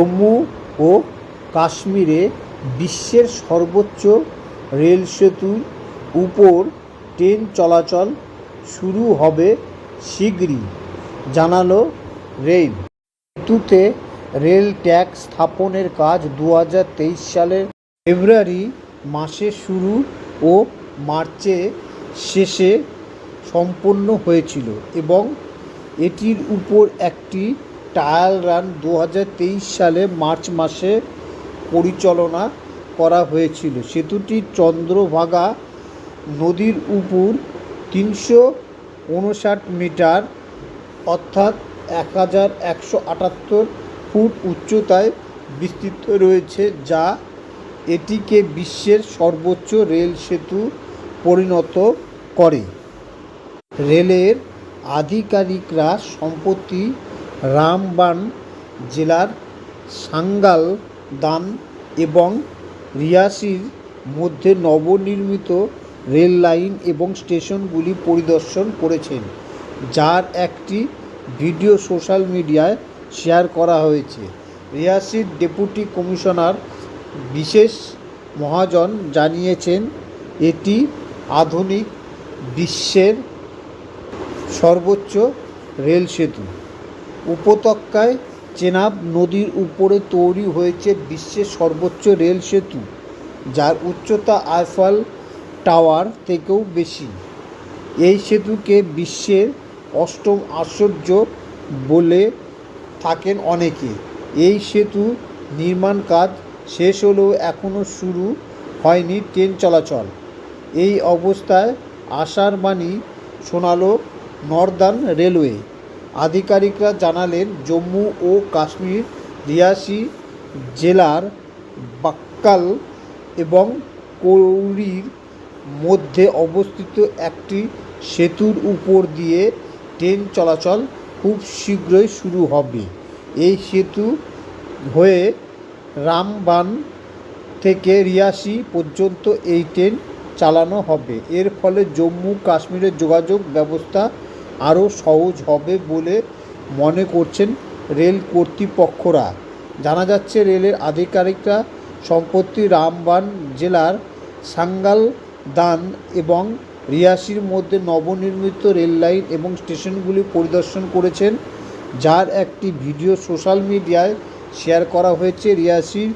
জম্মু ও কাশ্মীরে বিশ্বের সর্বোচ্চ রেল সেতুর উপর ট্রেন চলাচল শুরু হবে শিগগিরই জানালো রেল। সেতুতে রেল ট্র্যাক স্থাপনের কাজ দু হাজার তেইশ সালের ফেব্রুয়ারি মাসে শুরু ও মার্চে শেষে সম্পন্ন হয়েছিল এবং এটির উপর একটি ট্রায়াল রান দু হাজার তেইশ সালে মার্চ মাসে পরিচালনা করা হয়েছিল। সেতুটি চন্দ্রভাগা নদীর উপর তিনশো উনষাট মিটার, অর্থাৎ এক হাজার একশো আটাত্তর ফুট উচ্চতায় বিস্তৃত রয়েছে, যা এটিকে বিশ্বের সর্বোচ্চ রেল সেতু পরিণত করে। রেলের আধিকারিকরা সম্প্রতি রামবান জেলার সাঙ্গাল, দান এবং রিয়াসির মধ্যে নবনির্মিত রেল লাইন এবং স্টেশনগুলি পরিদর্শন করেছেন, যার একটি ভিডিও সোশ্যাল মিডিয়ায় শেয়ার করা হয়েছে। রিয়াসির ডেপুটি কমিশনার বিশেষ মহাজন জানিয়েছেন, এটি আধুনিক বিশ্বের সর্বোচ্চ রেল সেতু। উপত্যকায় চেনাব নদীর উপরে তৈরি হয়েছে বিশ্বের সর্বোচ্চ রেল সেতু, যার উচ্চতা আইফল টাওয়ার থেকেও বেশি। এই সেতুকে বিশ্বের অষ্টম আশ্চর্য বলে থাকেন অনেকে। এই সেতু নির্মাণ কাজ শেষ হলেও এখনও শুরু হয়নি ট্রেন চলাচল। এই অবস্থায় আশার বাণী শোনালো নর্দার্ন রেলওয়ে। আধিকারিকরা জানালেন, জম্মু ও কাশ্মীর রিয়াসি জেলার বাক্কাল এবং কৌরির মধ্যে অবস্থিত একটি সেতুর উপর দিয়ে ট্রেন চলাচল খুব শীঘ্রই শুরু হবে। এই সেতু হয়ে রামবান থেকে রিয়াসি পর্যন্ত এই ট্রেন চালানো হবে। এর ফলে জম্মু কাশ্মীরের যোগাযোগ ব্যবস্থা আরও সহজ হবে বলে মনে করছেন রেল কর্তৃপক্ষরা। জানা যাচ্ছে, রেলের আধিকারিকরা সম্প্রতি রামবান জেলার সাঙ্গাল দান এবং রিয়াসির মধ্যে নবনির্মিত রেল লাইন এবং স্টেশনগুলি পরিদর্শন করেছেন, যার একটি ভিডিও সোশ্যাল মিডিয়ায় শেয়ার করা হয়েছে। রিয়াসির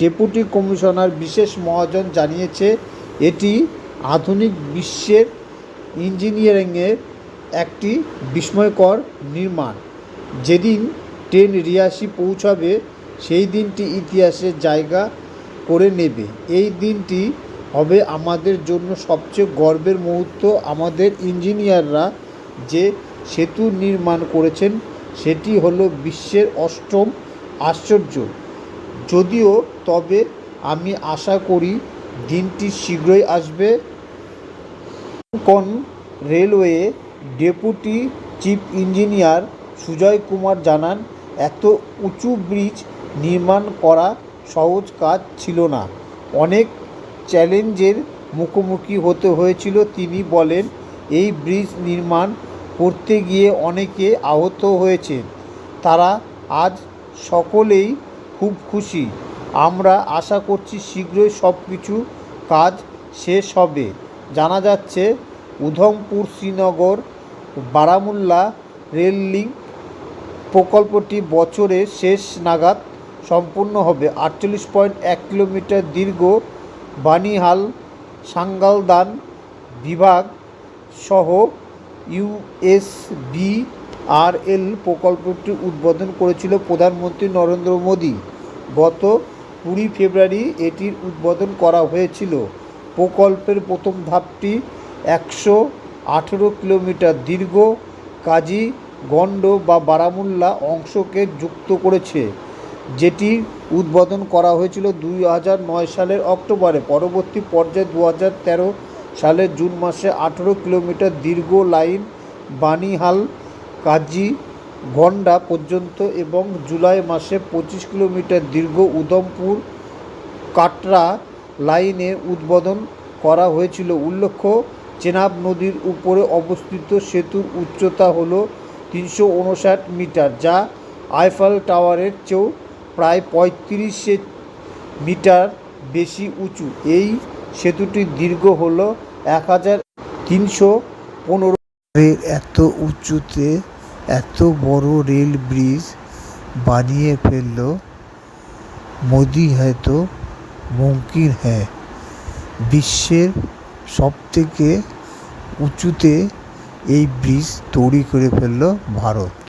ডেপুটি কমিশনার বিশেষ মহাজন জানিয়েছে, এটি আধুনিক বিশ্বের ইঞ্জিনিয়ারিংয়ের একটি বিস্ময়কর নির্মাণ। যেদিন ট্রেন রিয়াসি পৌঁছাবে, সেই দিনটি ইতিহাসে জায়গা করে নেবে। এই দিনটি হবে আমাদের জন্য সবচেয়ে গর্বের মুহূর্ত। আমাদের ইঞ্জিনিয়াররা যে সেতু নির্মাণ করেছেন, সেটি হলো বিশ্বের অষ্টম আশ্চর্য। যদিও তবে আমি আশা করি দিনটি শীঘ্রই আসবে। কোন railway deputy chief engineer Sujoy Kumar জানান, এত উঁচু ব্রিজ নির্মাণ করা সহজ কাজ ছিল না। অনেক চ্যালেঞ্জের মুখোমুখি হতে হয়েছিল। তিনি বলেন, এই ব্রিজ নির্মাণ করতে গিয়ে অনেকে আহত হয়েছে তারা আজ সকলেই খুব খুশি। আমরা আশা করছি শীঘ্রই সব কিছু কাজ শেষ হবে। জানা যাচ্ছে উধমপুর শ্রীনগর বারামুল্লা রেল লিঙ্ক প্রকল্পটি বছরের শেষ নাগাদ সম্পূর্ণ হবে। আটচল্লিশ পয়েন্ট এক কিলোমিটার দীর্ঘ বানিহাল, সাঙ্গালদান বিভাগ সহ ইউএসবিআরএল প্রকল্পটি উদ্বোধন করেছিল প্রধানমন্ত্রী নরেন্দ্র মোদী। গত কুড়ি ফেব্রুয়ারি এটির উদ্বোধন করা হয়েছিল। প্রকল্পের প্রথম ধাপটি একশো আঠেরো কিলোমিটার দীর্ঘ কাজী গন্ড বা বারামুল্লা অংশকে যুক্ত করেছে, যেটি উদ্বোধন করা হয়েছিল দুই হাজার নয় সালের অক্টোবরে। পরবর্তী পর্যায়ে দু হাজার তেরো সালের জুন মাসে আঠেরো কিলোমিটার দীর্ঘ লাইন বানিহাল কাজী গন্ডা পর্যন্ত এবং জুলাই মাসে পঁচিশ কিলোমিটার দীর্ঘ উধমপুর কাটরা লাইনে উদ্বোধন করা হয়েছিল। উল্লেখ্য চেনাব নদীর উপরে অবস্থিত সেতুর উচ্চতা হল তিনশো উনষাট মিটার, যা আইফেল টাওয়ারের চেয়েও প্রায় পঁয়ত্রিশে মিটার বেশি উঁচু। এই সেতুটির দীর্ঘ হল এক হাজার তিনশো পনেরো এত উঁচুতে এত বড় রেল ব্রিজ বানিয়ে ফেলল, মোদি হয়তো মুমকিন হ্যাঁ বিশ্বের সবথেকে উঁচুতে এই ব্রিজ তৈরি করে ফেলল ভারত।